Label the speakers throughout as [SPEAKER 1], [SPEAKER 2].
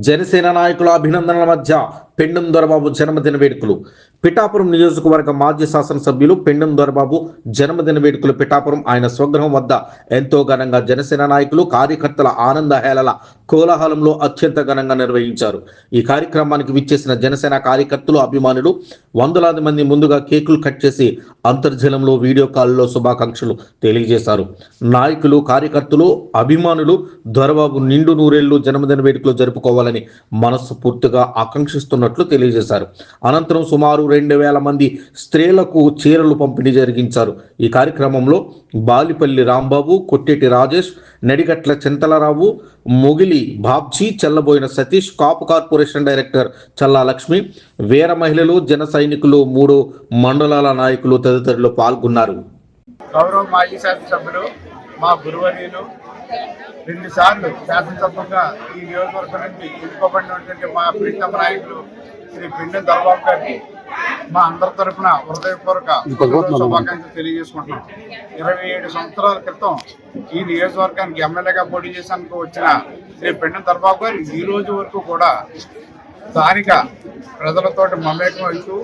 [SPEAKER 1] జనసేన నాయకుల అభినందనల మధ్య పెండుందొరబాబు జన్మదిన వేడుకలు. పిఠాపురం నియోజకవర్గ మాజీ శాసనసభ్యులు పెండం దొరబాబు జన్మదిన వేడుకలు పిఠాపురం ఆయన స్వగ్రహం వద్ద ఎంతో ఘనంగా జనసేన నాయకులు కార్యకర్తల ఆనంద హేళల కోలాహలంలో అత్యంత ఘనంగా నిర్వహించారు. ఈ కార్యక్రమానికి విచ్చేసిన జనసేన కార్యకర్తలు అభిమానులు వందలాది మంది ముందుగా కేకులు కట్ చేసి అంతర్జలంలో వీడియో కాల్లో శుభాకాంక్షలు తెలియజేశారు. నాయకులు కార్యకర్తలు అభిమానులు దొరబాబు నిండు నూరేళ్ళు జన్మదిన వేడుకలు జరుపుకోవాలని మనస్సు పూర్తిగా ఆకాంక్షిస్తున్నట్లు తెలియజేశారు. అనంతరం సుమారు రెండు వేల మంది స్త్రీలకు చీరలు పంపిణీ జరిగించారు. ఈ కార్యక్రమంలో బాలిపల్లి రాంబాబు కొట్టేటి రాజేష్ నడిగట్ల చింతలరావు మొగిలి బాబ్జీ చెల్లబోయిన సతీష్ కాపు కార్పొరేషన్ డైరెక్టర్ చల్లా లక్ష్మి వీర మహిళలు జన సైనికులు మూడు మండలాల నాయకులు తదితరులు పాల్గొన్నారు.
[SPEAKER 2] గౌరవ మాజీ శాసనసభ్యులు మా గురువర్యులు రెండు సార్లు శాసనసభ్యులుగా ఈ నియోజకవర్గం నుంచి ఎన్నుకోబడినటువంటి మా ప్రీతమ నాయకులు శ్రీ పిండం దర్బాబు గారికి మా అందరి తరఫున హృదయపూర్వక శుభాకాంక్షలు తెలియజేసుకుంటున్నాం. ఇరవై ఏడు సంవత్సరాల క్రితం ఈ నియోజకవర్గానికి ఎమ్మెల్యేగా పోటీ చేసేందుకు వచ్చిన శ్రీ పిండి దర్బాబు గారు ఈ రోజు వరకు కూడా స్థానిక ప్రజలతోటి మమేకం అవుతూ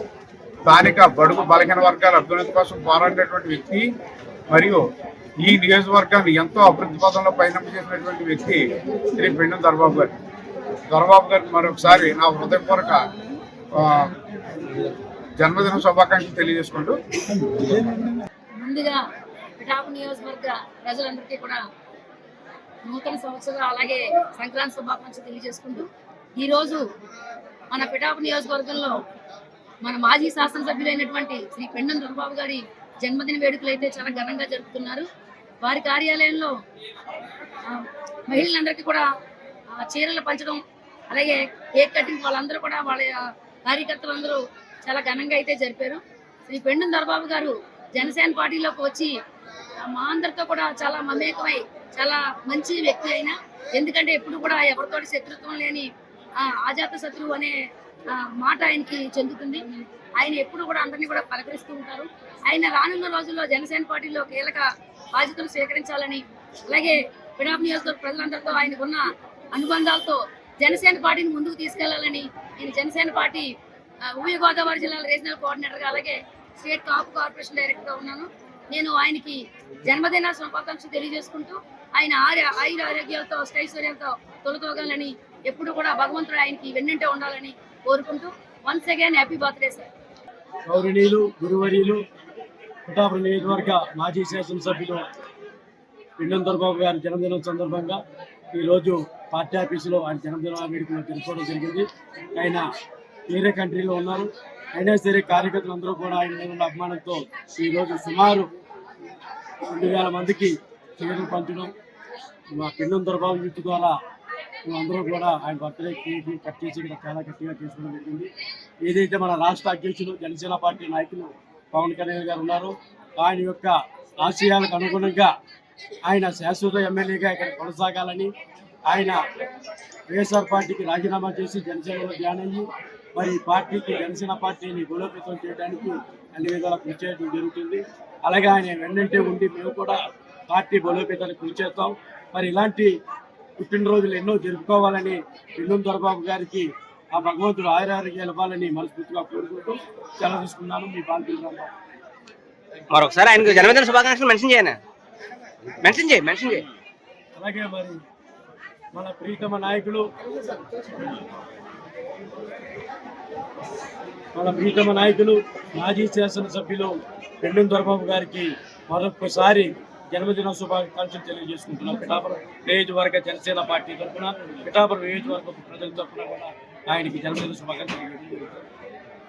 [SPEAKER 2] స్థానిక బడుగు బలహీన వర్గాల అభ్యున్నతి కోసం పోరాడేటువంటి వ్యక్తి మరియు ఈ నియోజకవర్గాన్ని ఎంతో అభివృద్ధి పదంలో పయనం చేసినటువంటి వ్యక్తి శ్రీ పిండం దర్బాబు గారు. దర్బాబు గారికి మరొకసారి నా హృదయపూర్వక జన్మదిన శుభాకాంక్షలు తెలియజేసుకుంటూ
[SPEAKER 3] ముందుగా పిఠాపు నియోజకవర్గ ప్రజలందరికీ కూడా నూతన సంవత్సరం అలాగే సంక్రాంతి శుభాకాంక్షలు తెలియజేసుకుంటూ ఈరోజు మన పిఠాపు నియోజకవర్గంలో మన మాజీ శాసనసభ్యులైనటువంటి శ్రీ పెండం దుర్బాబు గారి జన్మదిన వేడుకలు అయితే చాలా ఘనంగా జరుపుతున్నారు. వారి కార్యాలయంలో మహిళలందరికీ కూడా చీరలు పంచడం అలాగే కేక్ కటింగ్ వాళ్ళందరూ కూడా వాళ్ళ కార్యకర్తలందరూ చాలా ఘనంగా అయితే జరిపారు. శ్రీ పెండం దొరబాబు గారు జనసేన పార్టీలోకి వచ్చి మా అందరితో కూడా చాలా మమేకమై చాలా మంచి వ్యక్తి అయినా ఎందుకంటే ఎప్పుడు కూడా ఎవరితోటి శత్రుత్వం లేని ఆ, ఆజాత శత్రువు అనే మాట ఆయనకి చెందుతుంది. ఆయన ఎప్పుడు కూడా అందరినీ కూడా పలకరిస్తూ ఉంటారు. ఆయన రానున్న రోజుల్లో జనసేన పార్టీలో కీలక బాధ్యతలు స్వీకరించాలని అలాగే పిడాప్ నియోజకవర్గ ప్రజలందరితో ఆయనకున్న అనుబంధాలతో జనసేన పార్టీని ముందుకు తీసుకెళ్ళాలని నేను జనసేన పార్టీ ఉభయ గోదావరి జిల్లాల రీజనల్ కోఆర్డినేటర్గా అలాగే స్టేట్ టాప్ కార్పొరేషన్ డైరెక్టర్గా ఉన్నాను. నేను ఆయనకి జన్మదిన శుభాకాంక్షలు తెలియజేసుకుంటూ ఆయన ఆర్య ఆయుర ఆరోగ్యాలతో స్థైశ్వర్యంతో తొలతోగాలని ఎప్పుడు కూడా భగవంతుడు ఆయనకి వెన్నంటే ఉండాలని కోరుకుంటూ once again happy birthday sir
[SPEAKER 4] గౌరణీయులు గురువర్యులు పిఠాపురం నియోజకవర్గ మాజీ శాసనసభ్యులు పిండం దొరబాబు గారి జన్మదినం సందర్భంగా ఈరోజు పార్టీ ఆఫీసులో ఆయన జన్మదిన వేడుకలు జరుపుకోవడం జరిగింది. ఆయన వేరే కంట్రీలో ఉన్నారు. అయినా సరే కార్యకర్తలు అందరూ కూడా ఆయన మీద ఉన్న అభిమానంతో ఈరోజు సుమారు రెండు వేల మందికి చీరలు పంచడం మా పిండం దొరబాబు యూత్ ద్వారా అందరూ కూడా ఆయన బర్త్డే కేక్ కట్ చేసి ఇక్కడ చాలా గట్టిగా చేసుకోవడం జరిగింది. ఏదైతే మన రాష్ట్ర అధ్యక్షులు జనసేన పార్టీ నాయకులు పవన్ కళ్యాణ్ గారు ఉన్నారో ఆయన యొక్క ఆశయాలకు అనుగుణంగా ఆయన శాశ్వత ఎమ్మెల్యేగా ఇక్కడ కొనసాగాలని ఆయన వైఎస్ఆర్ పార్టీకి రాజీనామా చేసి జనసేనలో జాయిన్ అయ్యి మరి పార్టీకి జనసేన పార్టీని బలోపేతం చేయడానికి అన్ని విధాలా కృషి చేయడం జరుగుతుంది. అలాగే ఆయన వెన్నంటే ఉండి మేము కూడా పార్టీ బలోపేతానికి కృషి చేస్తాం. మరి ఇలాంటి పుట్టినరోజులు ఎన్నో జరుపుకోవాలని దొరబాబు గారికి ఆ భగవంతుడు ఆయురారోగ్యాలు ఇవ్వాలని మనస్ఫూర్తిగా కోరుకుంటూ సెలవు తీసుకున్నాను. మీ రాంబాబు.
[SPEAKER 5] మరొకసారి ఆయనకు జన్మదిన శుభాకాంక్షలు మెన్షన్ చేయను? మెన్షన్ చేయి మెన్షన్ చేయి.
[SPEAKER 4] అలాగే మరి మన ప్రీతమ నాయకులు. మన ప్రీతమ నాయకులు మాజీ శాసనసభ్యులు పెండం దొరబాబు గారికి మరొకసారి జన్మదిన శుభాకాంక్షలు తెలియజేసుకుంటున్నాం. పిఠాపురం నియోజకవర్గ జనసేన పార్టీ తరఫున పిఠాపురం నియోజకవర్గ ప్రజల తరఫున కూడా ఆయనకి జన్మదిన శుభాకాంక్షలు తెలియజేస్తున్నాం